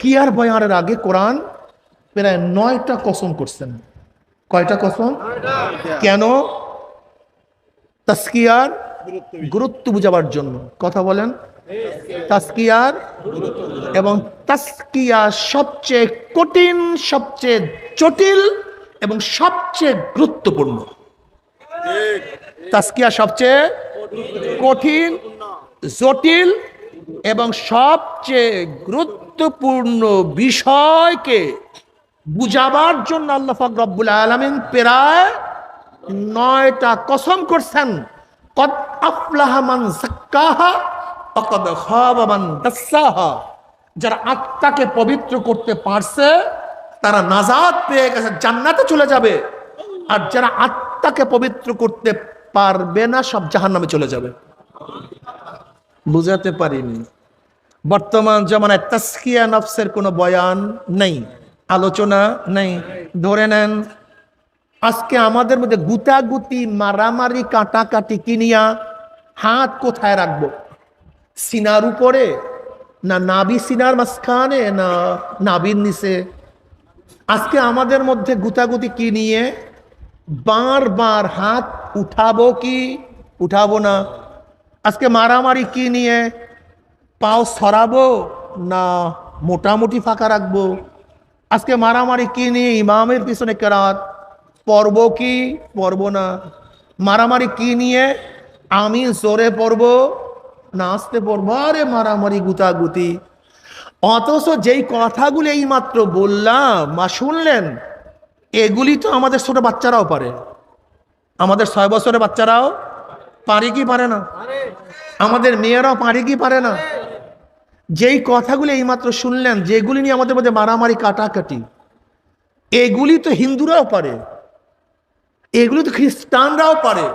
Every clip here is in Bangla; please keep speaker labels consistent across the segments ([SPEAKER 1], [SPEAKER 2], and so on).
[SPEAKER 1] কিয়ার বয়ানের আগে কোরআন প্রায় নয়টা কসম করছেন। কয়টা কসম? কেন? তাস্কিয়ার গুরুত্ব বুঝাবার জন্য। কথা বলেন। তাস্কিয়ার এবং তাস্কিয়া সবচেয়ে কঠিন, সবচেয়ে জটিল এবং সবচেয়ে গুরুত্বপূর্ণ। তাস্কিয়া সবচেয়ে কঠিন, জটিল এবং সবচেয়ে গুরুত্বপূর্ণ বিষয়কে বুঝাবার জন্য আল্লাহ রব্বুল আলমিন প্রায় নয়টা কসম করছেন, কদ আফলাহা মান যাক্কাহা ওয়া কদ খাবা মান দাসসাহা যারা আত্মাকে পবিত্র করতে পারছে, তারা নাজাত পেয়ে গেছে, জান্নাতে চলে যাবে। আর যারা আত্মাকে পবিত্র করতে পারবে না, সব জাহান্নামে চলে যাবে। বুঝাতে পারিনি। বর্তমান জমানায় তাস্কিয়া নফসের কোনো বয়ান নেই, আলোচনা নেই। ধরে নেন, আজকে আমাদের মধ্যে গুতাগুতি, মারামারি, কাটাকাটি কিনিয়া হাত কোথায় রাখব? সিনার উপরে না নাবি সিনার মাঝখানে না নাবির নিচে? আজকে আমাদের মধ্যে গুতাগুতি কি নিয়ে বারবার হাত উঠাবো কি? উঠাবো না। আজকে মারামারি কি নিয়ে পাও সরাবো না মোটামুটি ফাঁকা রাখব? আজকে মারামারি কি নিয়ে ইমামের পিছনে কেরাত? পড়ব কি? পড়ব না। মারামারি কি নিয়ে আমি জোরে পড়ব? না আসতে পড়ব? আরে মারামারি গুতাগুতি। অথচ যেই কথাগুলো এইমাত্র বললাম, মা শুনলেন? এগুলি তো আমাদের ছোট বাচ্চারাও পারে। আমাদের ছয় বছরের বাচ্চারাও পারে কি পারে না? আমাদের মেয়েরাও পারে কি পারে না? যেই কথাগুলি এইমাত্র শুনলেন, যেগুলি নিয়ে আমাদের মধ্যে মারামারি, কাটাকাটি, এগুলি তো হিন্দুরাও পারে, এগুলি তো খ্রিস্টানরাও পারে,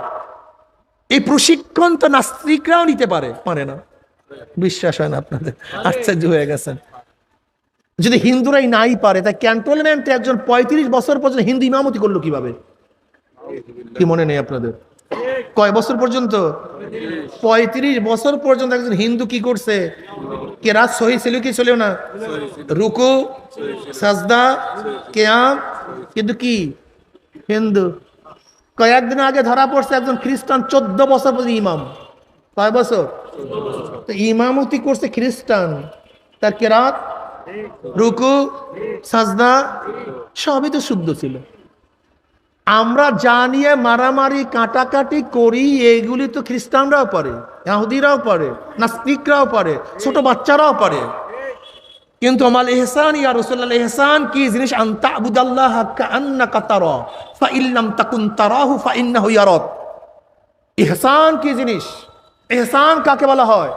[SPEAKER 1] এই প্রশিক্ষণ তো নাস্তিকরাও নিতে পারে পারে না। বিশ্বাস হয় না আপনাদের? আশ্চর্য হয়ে গেছেন। যদি হিন্দুরাই নাই পারে তাই ক্যান্টনমেন্টে একজন পঁয়ত্রিশ বছর পর্যন্ত হিন্দু ইমামতি করল কীভাবে? কি মনে নেই আপনাদের? কয় বছর পর্যন্ত? পঁয়ত্রিশ বছর পর্যন্ত একজন হিন্দু কি করছে? কেরাত সহি ছিল কি ছিল না? রুকু, সাজদা, কেয়াম, কিন্তু কি? হিন্দু। কয়েকদিন আগে ধরা পড়ছে একজন খ্রিস্টান, চোদ্দ বছর পর্যন্ত ইমাম। কয় বছর? তো ইমামতি করছে? খ্রিস্টান। তার কেরাত রুকু, সাজদা, সবই তো শুদ্ধ ছিল। আমরা জানিয়ে মারামারি, কাটাকাটি করি, এইগুলি তো খ্রিস্টানরাও পারে, ইয়াহুদিরাও পারে, নাস্তিকরাও পারে, ছোট বাচ্চারাও পারে। কিন্তু আমাল এহসান ইয়া রাসূলুল্লাহ এহসান কি জিনিস? আনতা আবুদাল্লাহ কাআন্নাকা তারা ফা ইল্লাম তাকুন তারাহু ফা ইন্নাহু ইয়ারাক। ইহসান কি জিনিস? এহসান কাকে বলা হয়?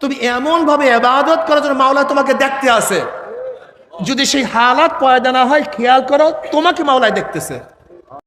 [SPEAKER 1] তুমি এমন ভাবে ইবাদত করার জন্য মাওলা তোমাকে দেখতে আসে। যদি সেই হালাত পয়দা না হয়, খেয়াল করো, তোমাকে মাওলায় দেখতেছে।